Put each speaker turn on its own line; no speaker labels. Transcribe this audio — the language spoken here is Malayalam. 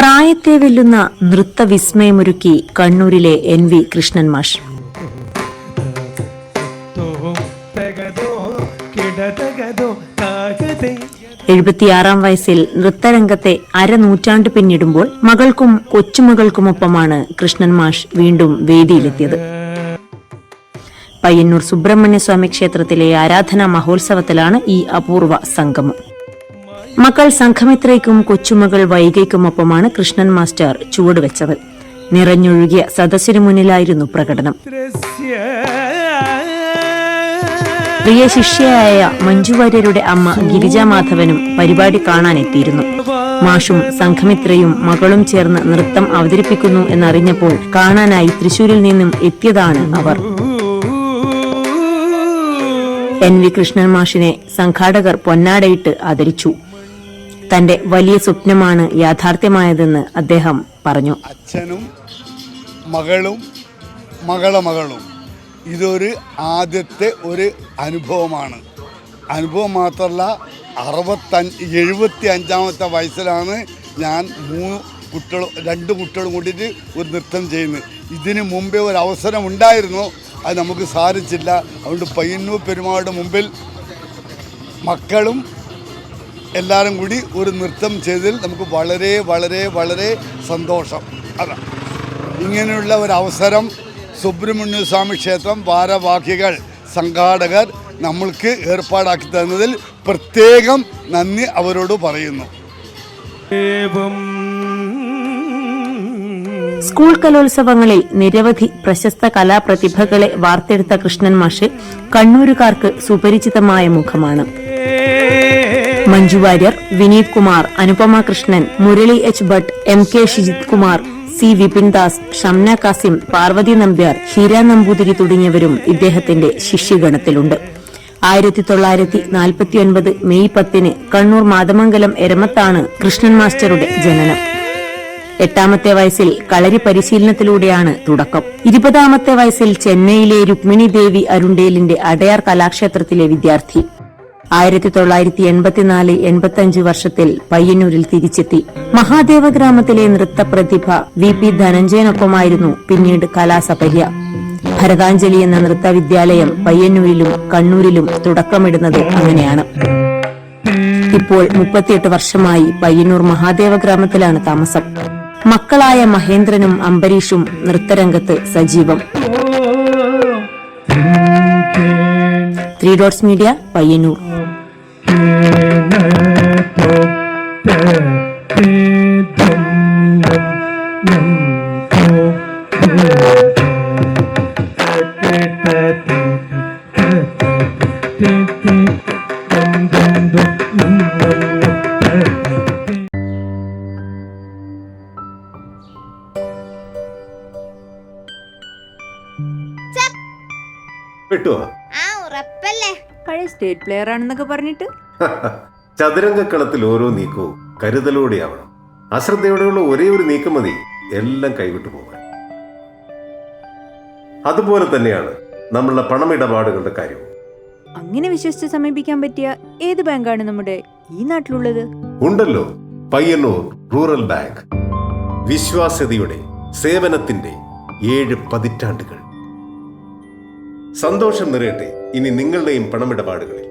പ്രായത്തെ വെല്ലുന്ന നൃത്തവിസ്മയമൊരുക്കി കണ്ണൂരിലെ എൻ വി കൃഷ്ണൻ മാഷ്. എഴുപത്തിയാറാം വയസ്സിൽ നൃത്തരംഗത്തെ അരനൂറ്റാണ്ട് പിന്നിടുമ്പോൾ മകൾക്കും കൊച്ചുമകൾക്കുമൊപ്പമാണ് കൃഷ്ണൻ മാഷ് വീണ്ടും വേദിയിലെത്തിയത്. പയ്യന്നൂർ സുബ്രഹ്മണ്യസ്വാമി ക്ഷേത്രത്തിലെ ആരാധനാ മഹോത്സവത്തിലാണ് ഈ അപൂർവ സംഗമം. മക്കൾ സംഘമിത്രയ്ക്കും കൊച്ചുമകൾ വൈകയ്ക്കുമൊപ്പമാണ് കൃഷ്ണൻ മാസ്റ്റർ ചുവടുവെച്ചത് നിറഞ്ഞൊഴുകിയ സദസ്സിനു മുന്നിലായിരുന്നു പ്രകടനം. പ്രിയ ശിഷ്യയായ മഞ്ജു വാര്യരുടെ അമ്മ ഗിരിജാ മാധവനും പരിപാടി കാണാനെത്തിയിരുന്നു. മാഷും സംഘമിത്രയും മകളും ചേർന്ന് നൃത്തം അവതരിപ്പിക്കുന്നു എന്നറിഞ്ഞപ്പോൾ കാണാനായി തൃശൂരിൽ നിന്നും എത്തിയതാണ് അവർ. എൻ വി കൃഷ്ണൻ മാഷിനെ സംഘാടകർ പൊന്നാടയിട്ട് ആദരിച്ചു. തന്റെ വലിയ സ്വപ്നമാണ് യാഥാർത്ഥ്യമായതെന്ന് അദ്ദേഹം പറഞ്ഞു.
അച്ഛനും മകളും മകളെ മകളും ഇതൊരു ആദ്യത്തെ ഒരു അനുഭവമാണ്. അനുഭവം മാത്രമല്ല അറുപത്തഞ്ച് എഴുപത്തി അഞ്ചാമത്തെ വയസ്സിലാണ് ഞാൻ മൂന്ന് കുട്ടികളും രണ്ട് കുട്ടികളും കൂട്ടിയിട്ട് ഒരു നൃത്തം ചെയ്യുന്നത്. ഇതിന് മുമ്പേ ഒരു അവസരം ഉണ്ടായിരുന്നു അത് നമുക്ക് സാധിച്ചില്ല. അതുകൊണ്ട് പയ്യന്നൂർ പെരുമാളുടെ മുമ്പിൽ മക്കളും എല്ലാവരും കൂടി ഒരു നൃത്തം ചെയ്തതിൽ നമുക്ക് വളരെ വളരെ വളരെ സന്തോഷം. അതാണ് ഇങ്ങനെയുള്ള ഒരു അവസരം സുബ്രഹ്മണ്യ സ്വാമി ക്ഷേത്രം ഭാരവാഹികൾ സംഘാടകർ നമ്മൾക്ക് ഏർപ്പാടാക്കി തന്നതിൽ പ്രത്യേകം നന്ദി അവരോട് പറയുന്നു.
സ്കൂൾ കലോത്സവങ്ങളിൽ നിരവധി പ്രശസ്ത കലാപ്രതിഭകളെ വാർത്തെടുത്ത കൃഷ്ണൻ മാഷ് കണ്ണൂരുകാർക്ക് സുപരിചിതമായ മുഖമാണ്. Manju Warrier Vineeth Kumar Anupama Krishnan Murali H. Bhatt M. K. Shijith Kumar C. Vipin Das Shamna Kasim Parvathy Nambiar Heera Namboothiri തുടങ്ങിയവരും ഇദ്ദേഹത്തിന്റെ ശിഷ്യഗണത്തിലുണ്ട്. ആയിരത്തി തൊള്ളായിരത്തി നാൽപ്പത്തിയൊൻപത് മെയ് പത്തിന് കണ്ണൂർ മാതമംഗലം എരമത്താണ് കൃഷ്ണൻ മാസ്റ്ററുടെ ജനനം. എട്ടാമത്തെ വയസ്സിൽ കളരി പരിശീലനത്തിലൂടെയാണ് തുടക്കം. ഇരുപതാമത്തെ വയസ്സിൽ ചെന്നൈയിലെ രുക്മിണി ദേവി അരുണ്ടേലിന്റെ അടയാർ കലാക്ഷേത്രത്തിലെ വിദ്യാർത്ഥി. ആയിരത്തി തൊള്ളായിരത്തി എൺപത്തിനാല് എൺപത്തിയഞ്ച് വർഷത്തിൽ പയ്യന്നൂരിൽ തിരിച്ചെത്തി. മഹാദേവ ഗ്രാമത്തിലെ നൃത്തപ്രതിഭ വി പി ധനഞ്ജയനൊപ്പമായിരുന്നു പിന്നീട് കലാസപര്യ. ഭരതാഞ്ജലി എന്ന നൃത്ത വിദ്യാലയം പയ്യന്നൂരിലും കണ്ണൂരിലും തുടക്കമിടുന്നത് അങ്ങനെയാണ്. ഇപ്പോൾ മുപ്പത്തിയെട്ട് വർഷമായി പയ്യന്നൂർ മഹാദേവ ഗ്രാമത്തിലാണ് താമസം. മക്കളായ മഹേന്ദ്രനും അംബരീഷും നൃത്തരംഗത്ത് സജീവം. Three dots media Payyanur.
കിട്ടുമോ
പഴയ സ്റ്റേറ്റ് പ്ലെയർ ആണെന്നൊക്കെ പറഞ്ഞിട്ട്?
ചതുരംഗക്കളത്തിൽ ഓരോ നീക്കവും കരുതലോടെയാവണം. അശ്രദ്ധയോടെയുള്ള ഒരേ ഒരു നീക്കം മതി എല്ലാം കൈവിട്ടു പോകാൻ. അതുപോലെ തന്നെയാണ് നമ്മളുടെ പണമിടപാടുകളുടെ കാര്യവും.
അങ്ങനെ വിശ്വസിച്ച് സമീപിക്കാൻ പറ്റിയ ഏത് ബാങ്കാണ് നമ്മുടെ ഈ നാട്ടിലുള്ളത്?
ഉണ്ടല്ലോ പയ്യന്നൂർ റൂറൽ ബാങ്ക്. വിശ്വാസ്യതയുടെ സേവനത്തിന്റെ ഏഴ് പതിറ്റാണ്ടുകൾ. സന്തോഷം നിറയട്ടെ. ഇനി നിങ്ങളുടെയും പണമിടപാടുകളിൽ.